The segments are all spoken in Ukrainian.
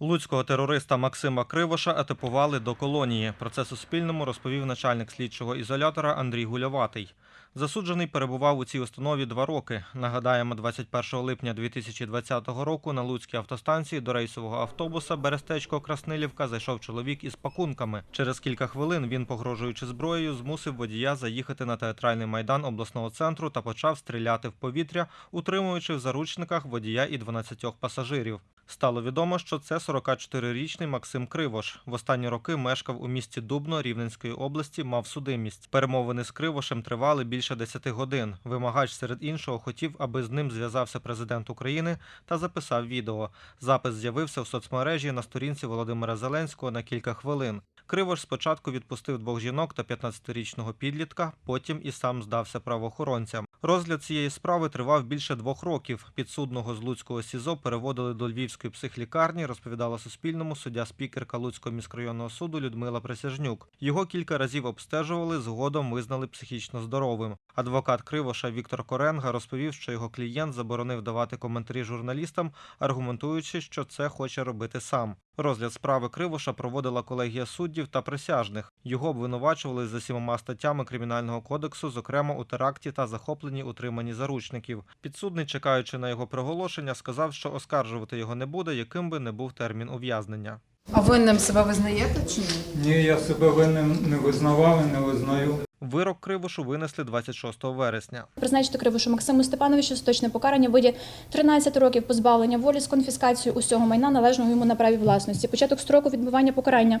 Луцького терориста Максима Кривоша етипували до колонії. Про це Суспільному розповів начальник слідчого ізолятора Андрій Гуляватий. Засуджений перебував у цій установі два роки. Нагадаємо, 21 липня 2020 року на Луцькій автостанції до рейсового автобуса Берестечко-Краснилівка зайшов чоловік із пакунками. Через кілька хвилин він, погрожуючи зброєю, змусив водія заїхати на театральний майдан обласного центру та почав стріляти в повітря, утримуючи в заручниках водія і 12 пасажирів. Стало відомо, що це 44-річний Максим Кривош. В останні роки мешкав у місті Дубно Рівненської області, мав судимість. Перемовини з Кривошем тривали більше 10 годин. Вимагач серед іншого хотів, аби з ним зв'язався президент України та записав відео. Запис з'явився в соцмережі на сторінці Володимира Зеленського на кілька хвилин. Кривош спочатку відпустив двох жінок та 15-річного підлітка, потім і сам здався правоохоронцям. Розгляд цієї справи тривав більше двох років. Підсудного з Луцького СІЗО переводили до Львівської психлікарні, розповідала Суспільному суддя-спікерка Луцького міськрайонного суду Людмила Присяжнюк. Його кілька разів обстежували, згодом визнали психічно здоровим. Адвокат Кривоша Віктор Коренга розповів, що його клієнт заборонив давати коментарі журналістам, аргументуючи, що це хоче робити сам. Розгляд справи Кривоша проводила колегія суддів та присяжних. Його обвинувачували за сімома статтями кримінального кодексу, зокрема у теракті та захопленні утриманні заручників. Підсудний, чекаючи на його приголошення, сказав, що оскаржувати його не буде, яким би не був термін ув'язнення. А винним себе визнаєте чи ні? Ні, я себе винним не визнавав і не визнаю. Вирок Кривошу винесли 26 вересня. Призначити Кривошу Максиму Степановичу остаточне покарання в виді 13 років позбавлення волі з конфіскацією усього майна, належного йому на праві власності. Початок строку відбування покарання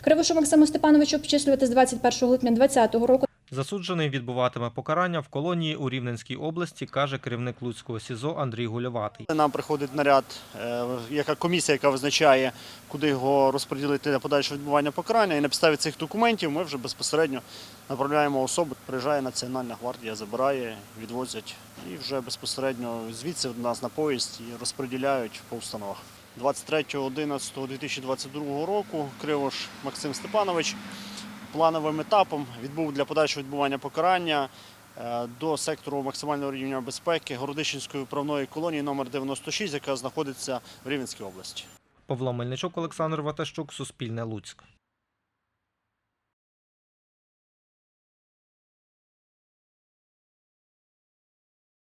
Кривошу Максиму Степановичу обчислювати з 21 липня 2020 року Засуджений відбуватиме покарання в колонії у Рівненській області, каже керівник Луцького СІЗО Андрій Гуляватий. Нам приходить наряд, е, яка комісія, яка визначає, куди його розподілити для подальшого відбування покарання. І на підставі цих документів ми вже безпосередньо направляємо особу. Приїжджає Національна гвардія, забирає, відвозять і вже безпосередньо звідси нас на поїзд і розподіляють по установах. 23.11.2022 року Кривош Максим Степанович плановим етапом відбув для подальшого відбування покарання е, до сектору максимального рівня безпеки Городищенської управної колонії номер 96, яка знаходиться в Рівненській області. Павло Мельничук, Олександр Ватащук, Суспільне Луцьк.